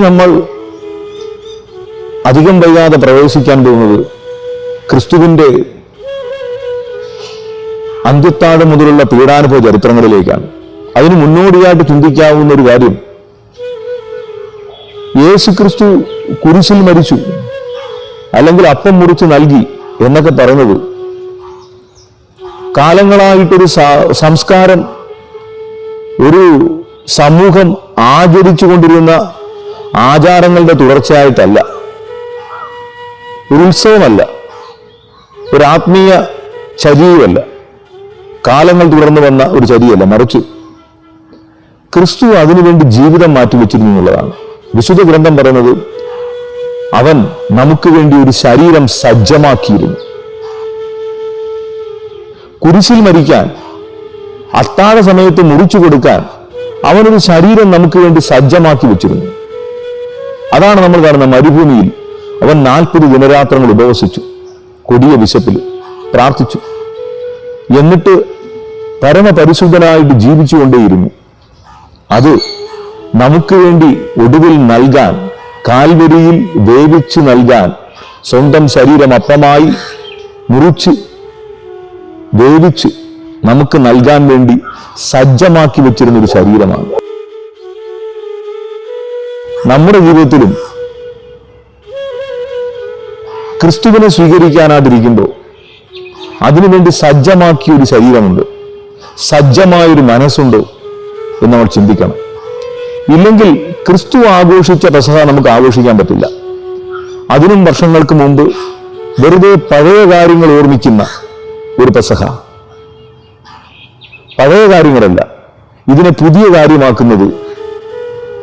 നമ്മൾ അധികം വൈകാതെ പ്രവേശിക്കാൻ പോകുന്നത് ക്രിസ്തുവിന്റെ അന്ത്യത്താട് മുതലുള്ള പീഡാനുഭവ ചരിത്രങ്ങളിലേക്കാണ്. അതിന് മുന്നോടിയായിട്ട് ചിന്തിക്കാവുന്ന ഒരു കാര്യം യേശു ക്രിസ്തു കുരിശിൽ മരിച്ചു അല്ലെങ്കിൽ അപ്പം മുറിച്ച് നൽകി എന്നൊക്കെ പറയുന്നത് കാലങ്ങളായിട്ടൊരു സംസ്കാരം ഒരു സമൂഹം ആചരിച്ചു കൊണ്ടിരുന്ന ആചാരങ്ങളുടെ തുടർച്ചയായിട്ടല്ല. ഒരു ഉത്സവമല്ല. ഒരു ആത്മീയ ചരിയുമല്ല കാലങ്ങൾ തുടർന്നു വന്ന ഒരു ചരിയല്ല മറിച്ച്. ക്രിസ്തു അതിനുവേണ്ടി ജീവിതം മാറ്റിവെച്ചിരുന്നു എന്നുള്ളതാണ്. വിശുദ്ധ ഗ്രന്ഥം പറയുന്നത് അവൻ നമുക്ക് വേണ്ടി ഒരു ശരീരം സജ്ജമാക്കിയിരുന്നു. കുരിശിൽ മരിക്കാൻ അത്താഴ സമയത്ത് മുറിച്ചു കൊടുക്കാൻ അവനൊരു ശരീരം നമുക്ക് വേണ്ടി സജ്ജമാക്കി വെച്ചിരുന്നു. അതാണ് നമ്മൾ കാണുന്ന മരുഭൂമിയിൽ അവൻ നാൽപ്പത് ദിനരാത്രങ്ങൾ ഉപവസിച്ചു കൊടിയ വിശപ്പിൽ പ്രാർത്ഥിച്ചു. എന്നിട്ട് പരമപരിശുദ്ധനായിട്ട് ജീവിച്ചുകൊണ്ടേയിരുന്നു. അത് നമുക്ക് വേണ്ടി ഒടുവിൽ നൽകാൻ കാൽവരിയിൽ വേവിച്ചു നൽകാൻ സ്വന്തം ശരീരം അപ്പമായി മുറിച്ച് വേവിച്ച് നമുക്ക് നൽകാൻ വേണ്ടി സജ്ജമാക്കി വെച്ചിരുന്നൊരു ശരീരമാണ്. നമ്മുടെ ജീവിതത്തിലും ക്രിസ്തുവിനെ സ്വീകരിക്കാനാതിരിക്കുമ്പോൾ അതിനുവേണ്ടി സജ്ജമാക്കിയ ഒരു ശരീരമുണ്ട്. സജ്ജമായൊരു മനസ്സുണ്ട് എന്ന് നമ്മൾ ചിന്തിക്കണം. ഇല്ലെങ്കിൽ ക്രിസ്തു ആഘോഷിച്ച പ്രസഹ നമുക്ക് ആഘോഷിക്കാൻ പറ്റില്ല. അതിനും വർഷങ്ങൾക്ക് മുമ്പ് വെറുതെ പഴയ കാര്യങ്ങൾ ഓർമ്മിക്കുന്ന ഒരു പ്രസഹ പഴയ കാര്യങ്ങളല്ല ഇതിനെ പുതിയ കാര്യമാക്കുന്നത്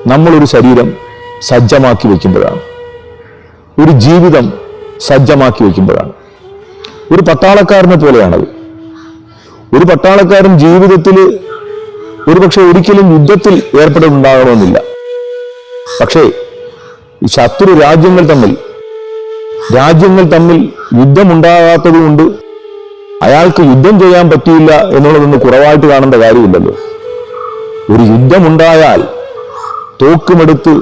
നമ്മളൊരു ശരീരം സജ്ജമാക്കി വയ്ക്കുമ്പോഴാണ് ഒരു ജീവിതം സജ്ജമാക്കി വയ്ക്കുമ്പോഴാണ് ഒരു പട്ടാളക്കാരനെ പോലെയാണത്. ഒരു പട്ടാളക്കാരൻ ജീവിതത്തിൽ ഒരുപക്ഷെ ഒരിക്കലും യുദ്ധത്തിൽ ഏർപ്പെടുന്നുണ്ടാകണമെന്നില്ല പക്ഷേ ശത്രു രാജ്യങ്ങൾ തമ്മിൽ രാജ്യങ്ങൾ തമ്മിൽ യുദ്ധമുണ്ടാകാത്തത് കൊണ്ട് അയാൾക്ക് യുദ്ധം ചെയ്യാൻ പറ്റിയില്ല എന്നുള്ളതൊന്നും കുറവായിട്ട് കാണേണ്ട കാര്യമില്ലല്ലോ. ഒരു യുദ്ധമുണ്ടായാൽ തോക്കുമെടുത്ത്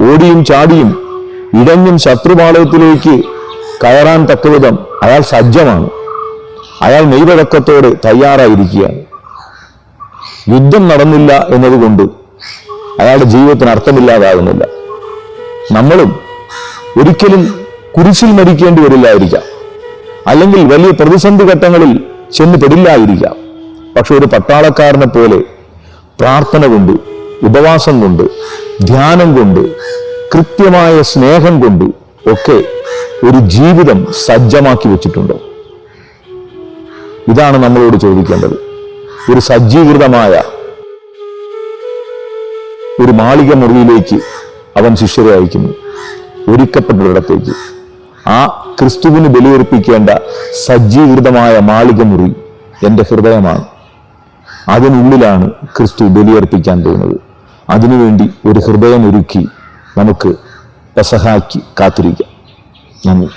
ഓടിയും ചാടിയും ഇടഞ്ഞും ശത്രുപാളയത്തിലേക്ക് കയറാൻ തക്കവിധം അയാൾ സജ്ജമാണ്. അയാൾ നെയ്വഴക്കത്തോട് തയ്യാറായിരിക്കുകയാണ്. യുദ്ധം നടന്നില്ല എന്നതുകൊണ്ട് അയാളുടെ ജീവിതത്തിന് അർത്ഥമില്ലാതാകുന്നില്ല. നമ്മളും ഒരിക്കലും കുരിശിൽ മരിക്കേണ്ടി വരില്ലായിരിക്കാം. അല്ലെങ്കിൽ വലിയ പ്രതിസന്ധി ഘട്ടങ്ങളിൽ ചെന്ന് പെടില്ലായിരിക്കാം. പക്ഷെ ഒരു പട്ടാളക്കാരനെ പോലെ പ്രാർത്ഥന കൊണ്ട് ഉപവാസം കൊണ്ട് ധ്യാനം കൊണ്ട് കൃത്യമായ സ്നേഹം കൊണ്ട് ഒക്കെ ഒരു ജീവിതം സജ്ജമാക്കി വെച്ചിട്ടുണ്ട്. ഇതാണ് നമ്മളോട് ചോദിക്കേണ്ടത്. ഒരു സജ്ജീകൃതമായ ഒരു മാളിക മുറിയിലേക്ക് അവൻ ശിഷ്യരെ അയക്കുന്നു. ഒരുക്കപ്പെട്ടൊരിടത്തേക്ക് ആ ക്രിസ്തുവിന് ബലിയർപ്പിക്കേണ്ട സജ്ജീകൃതമായ മാളിക മുറി എന്റെ ഹൃദയമാണ്. അതിനുള്ളിലാണ് ക്രിസ്തു ബലിയർപ്പിക്കാൻ പോകുന്നത്. അതിനുവേണ്ടി ഒരു ഹൃദയം ഒരുക്കി നമുക്ക് പെസഹാക്കി കാത്തിരിക്കാം. നന്ദി.